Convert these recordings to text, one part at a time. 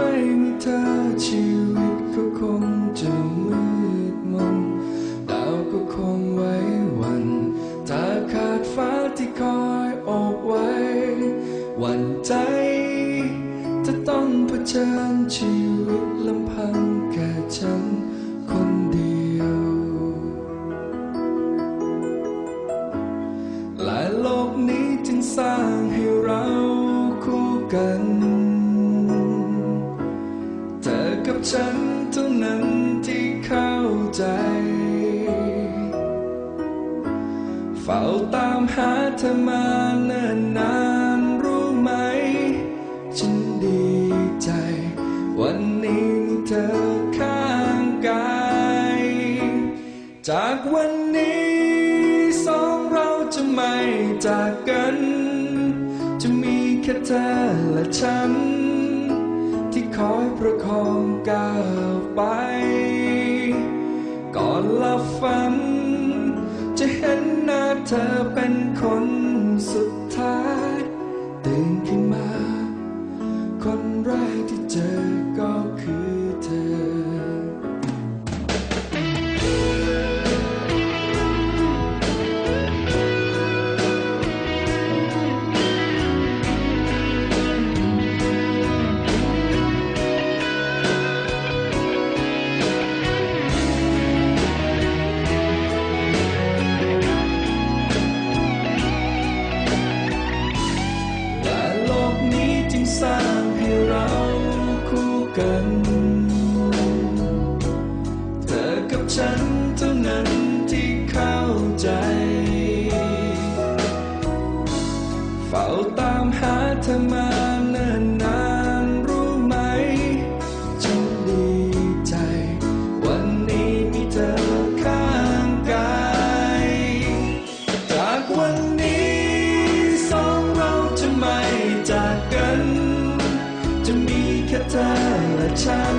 ไม่มีเธอชีวิตก็คงจะมืดมนดาวก็คงไว้วันถ้าขาดฟ้าที่คอยอบไว้ วันใจ จะต้องเผชิญชีวิตลำพัง ฝ้าตามหาเธอมาเนิ่นนานรู้ไหม ฉันดีใจ วันนี้มีเธอข้างกาย จากวันนี้สองเราจะไม่จากกัน จะมีแค่เธอและฉัน ที่คอยประคองก้าวไป ก่อนลับฝัน ห็นหน้าเธอเป็นคนสุดท้าย ตื่นขึ้นมา หาเธอมาเนิ่นนานรู้ไหม ฉันดีใจ วันนี้มีเธอข้างกาย จากวันนี้สองเราจะไม่จากกัน จะมีแค่เธอและฉัน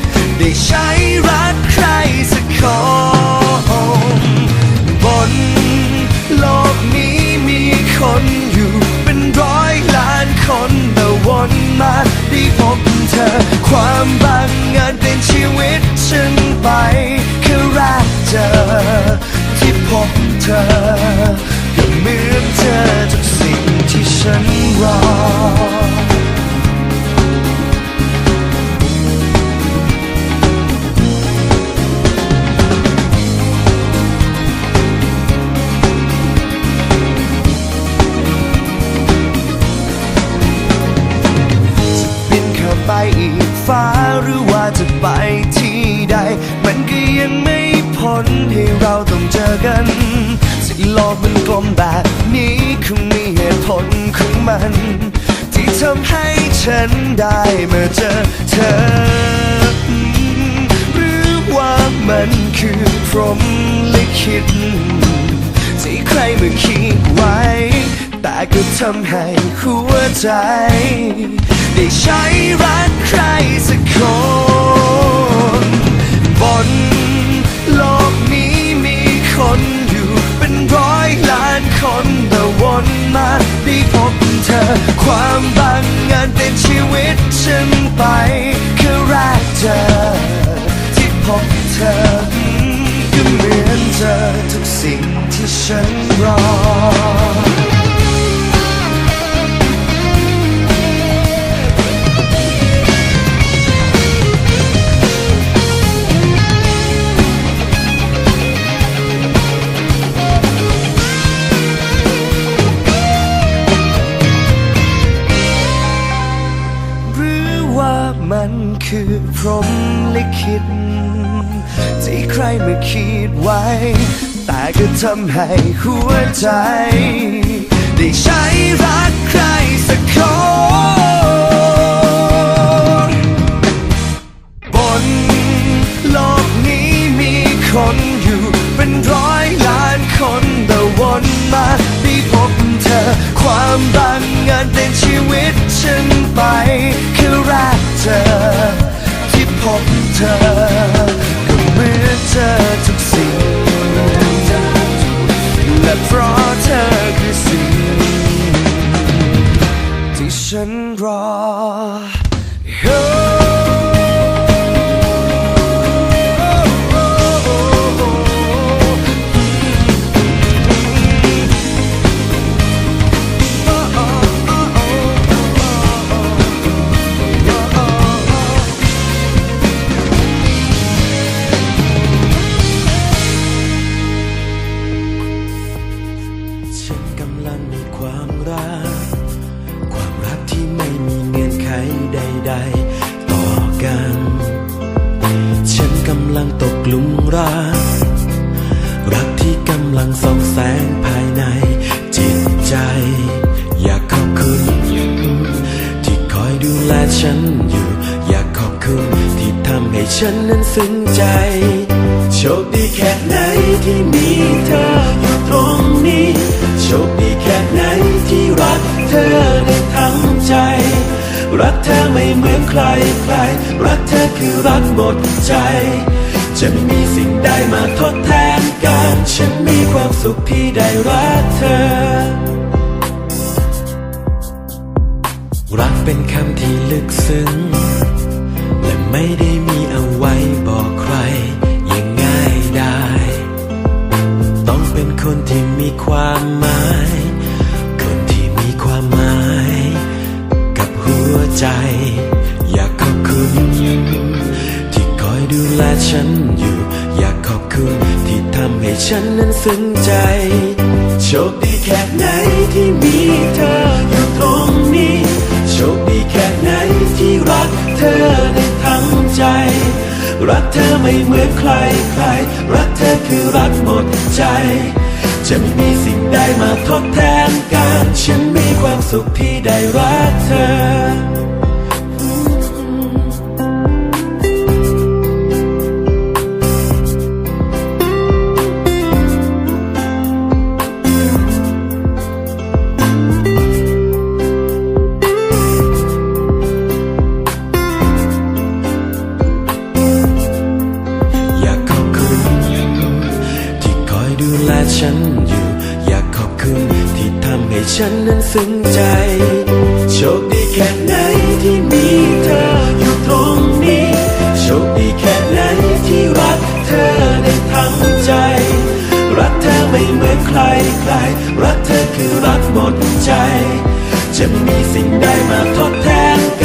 ได้ใช้รักใครสักคนบนโลกนี้มีคนอยู่เป็นร้อยล้านคนแต่วนมาได้พบเธอ ความบังเอิญเป็นชีวิตฉันไปแค่แรกเจอที่พบเธอก็เหมือนเธอทุกสิ่งที่ฉันรอ มัน ที่ทำให้ฉันได้มาเจอเธอ หรือว่ามันคือพรหมลิขิตที่ใครมาคิดไว้ แต่ก็ทำให้หัวใจ ได้ใช้รักใครสักคนบนโลกนี้มีคนอยู่เป็นร้อยล้านคน นมาได้พบเธอ ความบังเอิญเป็นชีวิตฉันไปคือแรกเจอ ที่พบเธอก็เหมือนเจอทุกสิ่งที่ฉันรอ ที่ใครมาคิดไว้ แต่ก็ทำให้หัวใจ ได้ใช้รักใครสักคนบนโลกนี้มีคนอยู่เป็นร้อยล้านคนแต่วนมาได้พบเธอ ความบังเอิญเป็นชีวิตฉันไป คือรักเธอ ที่พบเธอ ฉันรอ ฉันนั้นซึ้งใจ โชคดีแค่ไหนที่มีเธออยู่ตรงนี้ โชคดีแค่ไหนที่รักเธอได้ทั้งใจ รักเธอไม่เหมือนใครใคร รักเธอคือรักหมดใจ จะไม่มีสิ่งใดมาทดแทนกัน ฉันมีความสุขที่ได้รักเธอรักเป็นคำที่ลึกซึ้ง และไม่ได้ คุณที่ทำให้ฉันนั้นซึ้งใจ โชคดีแค่ไหนที่มีเธออยู่ตรงนี้ โชคดีแค่ไหนที่รักเธอได้ทั้งใจ รักเธอไม่เหมือนใครใคร รักเธอคือรักหมดใจ จะไม่มีสิ่งใดมาทดแทนกัน ฉันมีความสุขที่ได้รักเธอ ซึ้งใจ โชคดีแค่ไหนที่มีเธออยู่ตรงนี้ โชคดีแค่ไหนที่รักเธอได้ทั้งใจ รักเธอไม่เหมือนใครใคร รักเธอคือรักหมดใจ จะไม่มีสิ่งใดมาทดแทน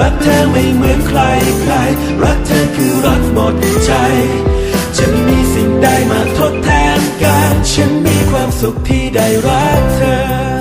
รักเธอไม่เหมือนใครใคร รักเธอคือรักหมดใจ จะไม่มีสิ่งใดมาทดแทนการ ฉันมีความสุขที่ได้รักเธอ